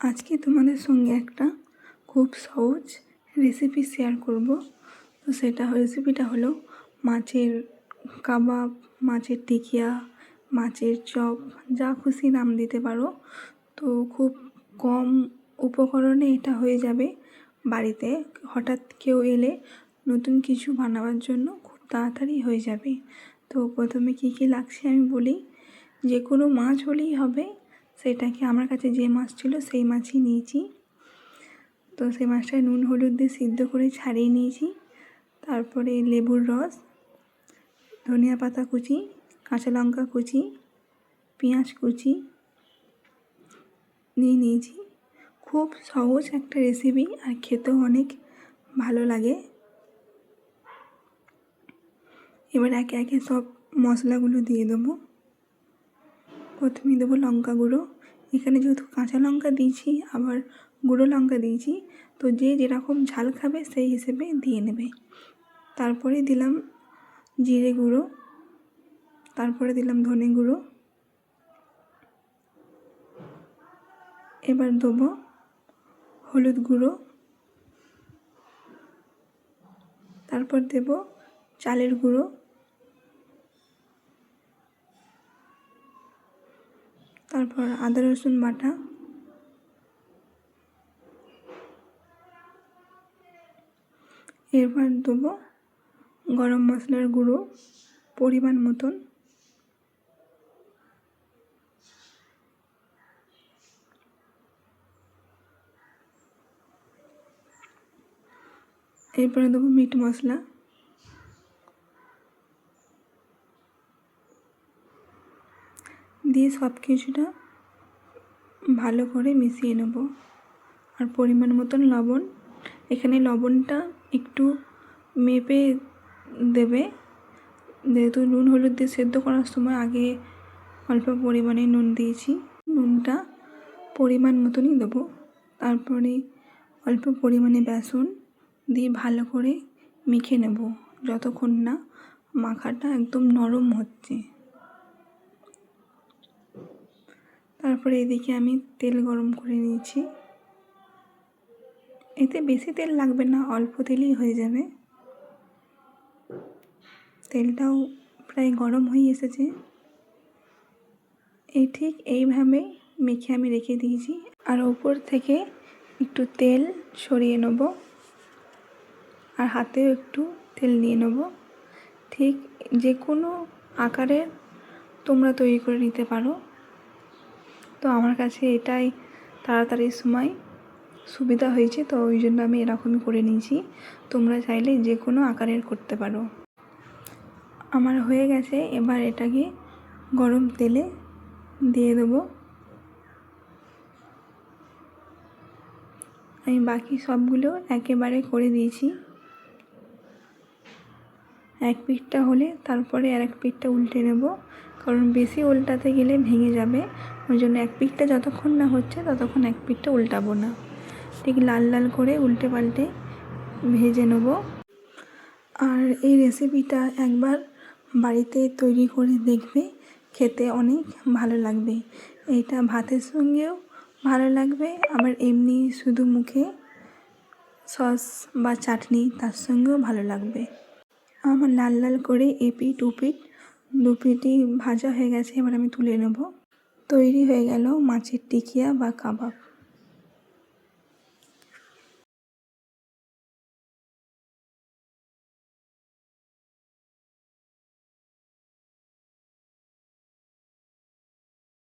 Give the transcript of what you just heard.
আজকে তোমাদের সঙ্গে একটা খুব সহজ রেসিপি শেয়ার করব। তো সেটা রেসিপিটা হলো মাছের কাবাব, মাছের টিকিয়া, মাছের চপ, যা খুশি নাম দিতে পারো। তো খুব কম উপকরণে এটা হয়ে যাবে বাড়িতে। হঠাৎ কেউ এলে নতুন কিছু বানাবার জন্য খুব তাড়াতাড়ি হয়ে যাবে। তো প্রথমে কী কী লাগছে আমি বলি, যে কোনো মাছ হলেই হবে সেটাকে আমার কাছে যে মাছ ছিল সেই মাছই নিয়েছি। তো সেই মাছটায় নুন, হলুদ দিয়ে সিদ্ধ করে ছাড়িয়ে নিয়েছি। তারপরে লেবুর রস, ধনিয়া পাতা কুচি, কাঁচা লঙ্কা কুচি, পেঁয়াজ কুচি নিয়ে নিয়েছি। খুব সহজ একটা রেসিপি আর খেতেও অনেক ভালো লাগে। এবার একে একে সব মশলাগুলো দিয়ে দেবো। প্রথমে দেবো লঙ্কা গুঁড়ো। এখানে যেহেতু কাঁচা লঙ্কা দিয়েছি, আবার গুঁড়ো লঙ্কা দিয়েছি, তো যে যেরকম ঝাল খাবে সেই হিসেবে দিয়ে নেবে। তারপরে দিলাম জিরে গুঁড়ো, তারপরে দিলাম ধনে গুঁড়ো। এবার দেবো হলুদ গুঁড়ো। তারপর দেব চালের গুঁড়ো। তারপর আদা, রসুন বাটা। এরপর দেবো গরম মশলার গুঁড়ো পরিমাণ মতন। এরপরে দেবো মিট মশলা। দিয়ে সব কিছুটা ভালো করে মিশিয়ে নেব। আর পরিমাণ মতন লবণ, এখানে লবণটা একটু মেপে দেবে। যেহেতু নুন হলুদ দিয়ে সেদ্ধ করার সময় আগে অল্প পরিমাণে নুন দিয়েছি। নুনটা পরিমাণ মতনই দেবো। তারপরে অল্প পরিমাণে বেসন দিয়ে ভালো করে মেখে নেব। যতক্ষণ না মাখাটা একদম নরম হচ্ছে। তারপরে এদিকে আমি তেল গরম করে নিয়েছি। এতে বেশি তেল লাগবে না, অল্প তেলেই হয়ে যাবে। তেলটাও প্রায় গরম হয়ে এসেছে। এই ঠিক এইভাবে মেখে আমি রেখে দিয়েছি। আর ওপর থেকে একটু তেল সরিয়ে নেব। আর হাতেও একটু তেল নিয়ে নেব। ঠিক যে কোনো আকারের তোমরা তৈরি করে নিতে পারো। তো আমার কাছে এটাই তাড়াতাড়ির সময় সুবিধা হয়েছে, তো ওই জন্য আমি এরকমই করে নিয়েছি। তোমরা চাইলে যে কোনো আকারের করতে পারো। আমার হয়ে গেছে, এবার এটাকে গরম তেলে দিয়ে দেবো। আমি বাকি সবগুলো একেবারে করে দিয়েছি। এক পিঠটা হলে তারপরে আর এক পিঠটা উল্টে নেব। কারণ বেশি উল্টাতে গেলে ভেঙে যাবে। ওই জন্য এক পিঠটা যতক্ষণ না হচ্ছে ততক্ষণ এক পিঠটা উল্টাবো না। ঠিক লাল লাল করে উল্টে পাল্টে ভেজে নেব। আর এই রেসিপিটা একবার বাড়িতে তৈরি করে দেখবে। খেতে অনেক ভালো লাগবে। এটা ভাতের সঙ্গেও ভালো লাগবে। আবার এমনি শুধু মুখে সস বা চাটনি তার সঙ্গেও ভালো লাগবে। আমার লাল লাল করে এপিট দু পিঠই ভাজা হয়ে গেছে, এবার আমি তুলে নেব। তৈরি হয়ে গেল মাছের টিকিয়া বা কাবাব।